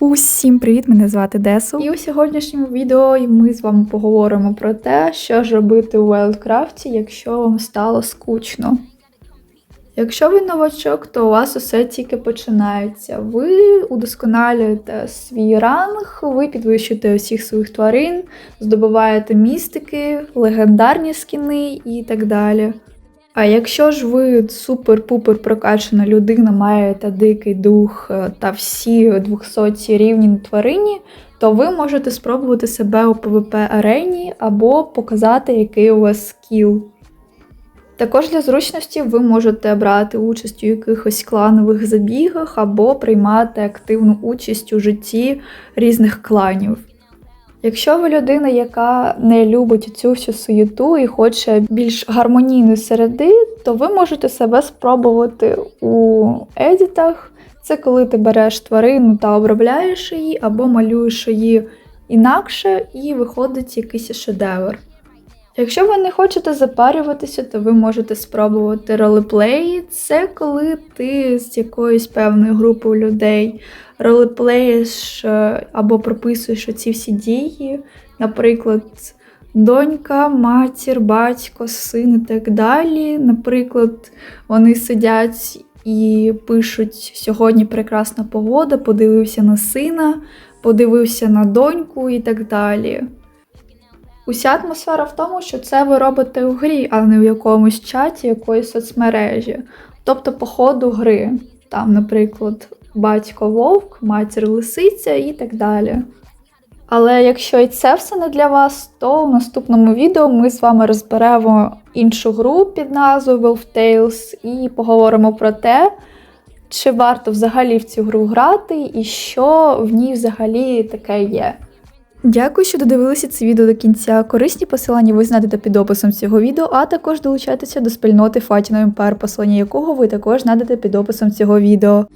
Усім привіт! Мене звати Десу. І у сьогоднішньому відео ми з вами поговоримо про те, що ж робити у Wildcraft, якщо вам стало скучно. Якщо ви новачок, то у вас усе тільки починається. Ви удосконалюєте свій ранг, ви підвищуєте усіх своїх тварин, здобуваєте містики, легендарні скіни і так далі. А якщо ж ви супер-пупер прокачана людина, маєте дикий дух е, та всі 200 рівні тварині, то ви можете спробувати себе у PvP арені або показати, який у вас скіл. Також для зручності ви можете брати участь у якихось кланових забігах або приймати активну участь у житті різних кланів. Якщо ви людина, яка не любить цю всю суєту і хоче більш гармонійної середи, то ви можете себе спробувати у едітах. Це коли ти береш тварину та обробляєш її, або малюєш її інакше, і виходить якийсь шедевр. Якщо ви не хочете запарюватися, то ви можете спробувати ролеплеї. Це коли ти з якоюсь певною групою людей ролеплеїш е, або прописуєш оці всі дії, наприклад, донька, матір, батько, син і так далі. Наприклад, вони сидять і пишуть: сьогодні прекрасна погода, подивився на сина, подивився на доньку і так далі. Уся атмосфера в тому, що це ви робите у грі, а не в якомусь чаті якоїсь соцмережі. Тобто по ходу гри. Там, наприклад, батько вовк, матір лисиця і так далі. Але якщо і це все не для вас, то в наступному відео ми з вами розберемо іншу гру під назвою Wolf Tales і поговоримо про те, чи варто взагалі в цю гру грати і що в ній взагалі таке є. Дякую, що додивилися це відео до кінця. Корисні посилання ви знайдете під описом цього відео, а також долучайтеся до спільноти Фатіно Імпер, посилання якого ви також знайдете під описом цього відео.